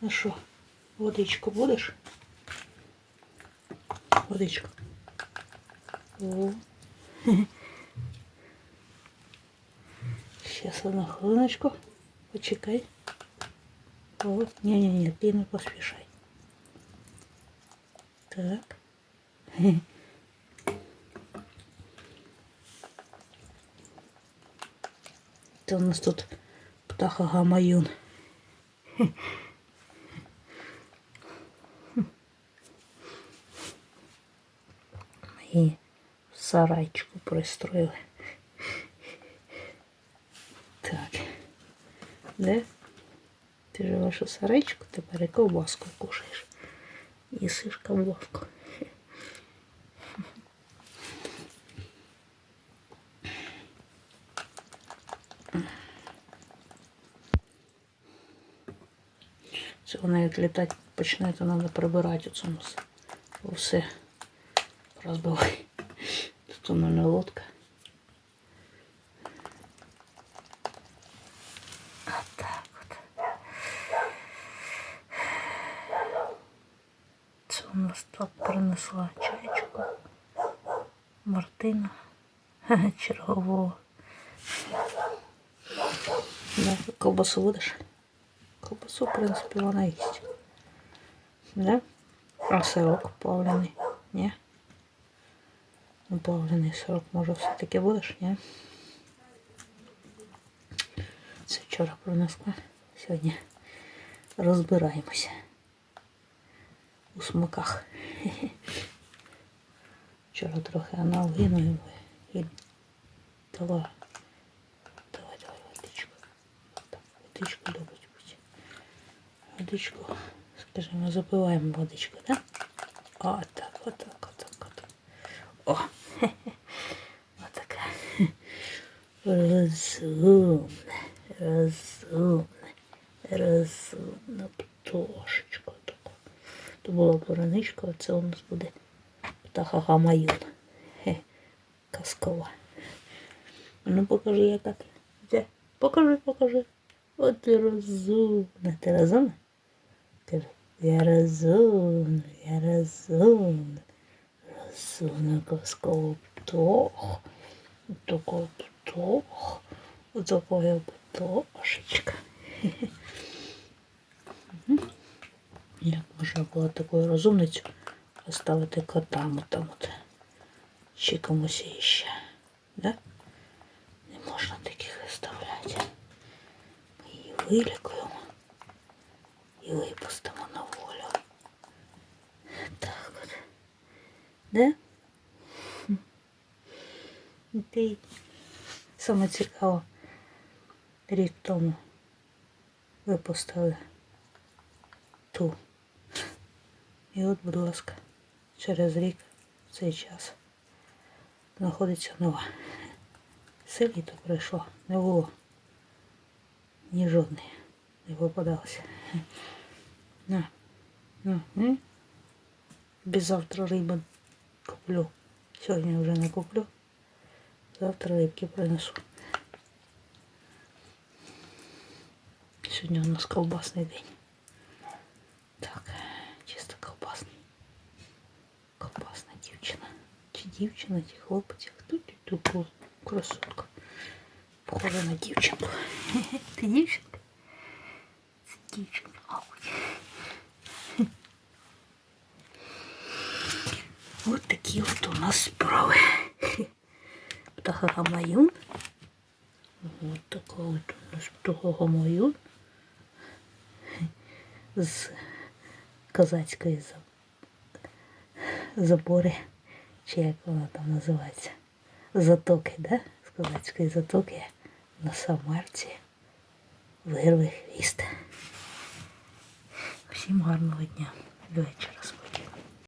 Ну що, водичку будеш? Водичку. О. Сейчас одну хвилиночку. Почекай. О, ні-ні-ні, ти не поспішай. Так. Це у нас тут птаха гамаюн. І сарайчику пристроїли. Так. Де? Ти живеш у сарайчику, тепер і ковбаску кушаєш. Їсиш ковбаску. Це вона як літати почне, то треба прибирати оце. Все розбивай. Тут у мене лодка. Отак от. Це у нас тут принесла чайчику. Мартина чергового. Да, ковбасу будеш? Ковбасу, в принципі, вона їсть. Да? А сирок плавлений? Ні? Ну, плавлений сирок, може, все-таки будеш, ні? Це вчора принесла. Сьогодні розбираємося у смаках. Вчора трохи аналогіною і дала. Давай, давай, водичку. Так, водичку добить будь. Водичку, скажімо, запиваємо водичку, да? О, так, отака. Розумне, розумне, розумна пташечка така. То була пораничка, а це у нас буде птаха гамаюн. Казкова. Ну покажи, яка ти. Де? Покажи, покажи. О, ти розумна. Ти розумна? Кажи, я розумна, я розумна. Казкова птаха. Такая птаха. Вот такая пташечка. Як можна було таку розумницю оставити котам там от. Чи комусь іще. Да? Не можна таких виставляти. Ми вилікуємо і випустимо на волю. Так от. Да? Ти саме цікаво, рік тому випустили ту. І от, будь ласка, через рік в цей час знаходиться нова. Все літо пройшло, не було. Ні жодної не попадалося. На, на. Без завтра риби куплю. Сьогодні вже не куплю. Завтра рибки принесу. Сьогодні у нас ковбасний день. Так, чисто ковбасний. Ковбасна дівчина. Чи дівчина, чи хлопець. Хто тут ту красотка? Похожа на дівчинку. Ти дівчинка? Це дівчинка, нас справи. Птаха гамаюн. От така от у нас птаха. З козацької забори, чи як вона там називається. Затоки, да? З козацької затоки на Самарці. Вирви хвіст. Всім гарного дня. До вечора.